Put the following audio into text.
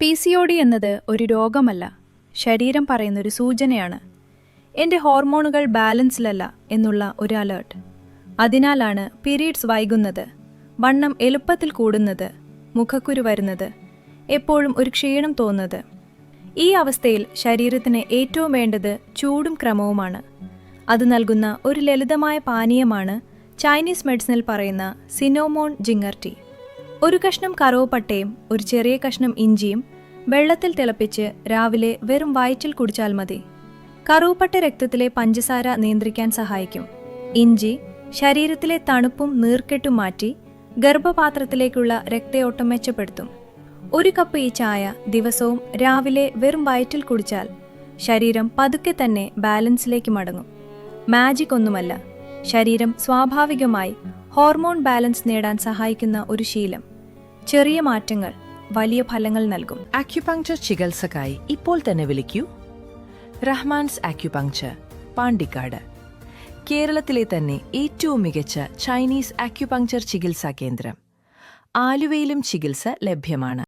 P C O D എന്നത് ഒരു രോഗമല്ല. ശരീരം പറയുന്നൊരു സൂചനയാണ്. എന്റെ ഹോർമോണുകൾ ബാലൻസിലല്ല എന്നുള്ള ഒരു അലേർട്ട്. അതിനാലാണ് പീരീഡ്സ് വൈകുന്നത് വണ്ണം എളുപ്പത്തിൽ കൂടുന്നത് മുഖക്കുരു വരുന്നത് എപ്പോഴും ഒരു ക്ഷീണം തോന്നുന്നത്. ഈ അവസ്ഥയിൽ ശരീരത്തിന് ഏറ്റവും വേണ്ടത് ചൂടും ക്രമവുമാണ്. അത് നൽകുന്ന ഒരു ലളിതമായ പാനീയമാണ് ചൈനീസ് മെഡിസിനിൽ പറയുന്ന സിനോമോൺ ജിങ്ങർ ടീ. ഒരു കഷ്ണം കറുവപ്പട്ടയും ഒരു ചെറിയ കഷ്ണം ഇഞ്ചിയും വെള്ളത്തിൽ തിളപ്പിച്ച് രാവിലെ വെറും വയറ്റിൽ കുടിച്ചാൽ മതി. കറുവപ്പട്ട രക്തത്തിലെ പഞ്ചസാര നിയന്ത്രിക്കാൻ സഹായിക്കും. ഇഞ്ചി ശരീരത്തിലെ തണുപ്പും നീർക്കെട്ടും മാറ്റി ഗർഭപാത്രത്തിലേക്കുള്ള രക്തയോട്ടം മെച്ചപ്പെടുത്തും. ഒരു കപ്പ് ഈ ചായ ദിവസവും രാവിലെ വെറും വയറ്റിൽ കുടിച്ചാൽ ശരീരം പതുക്കെ തന്നെ ബാലൻസിലേക്ക് മടങ്ങും. മാജിക് ഒന്നുമല്ല ശരീരം സ്വാഭാവികമായി ഹോർമോൺ ബാലൻസ് നേടാൻ സഹായിക്കുന്ന ഒരു ശീലം. ചെറിയ മാറ്റങ്ങൾ വലിയ ഫലങ്ങൾ നൽകും. ആക്യുപങ്ചർ ചികിത്സക്കായി ഇപ്പോൾ തന്നെ വിളിക്കൂ. റഹ്മാൻസ് ആക്യുപങ്ചർ പാണ്ടിക്കാട്. കേരളത്തിലെ തന്നെ ഏറ്റവും മികച്ച ചൈനീസ് ആക്യുപങ്ചർ ചികിത്സാ കേന്ദ്രം. ആലുവയിലും ചികിത്സ ലഭ്യമാണ്.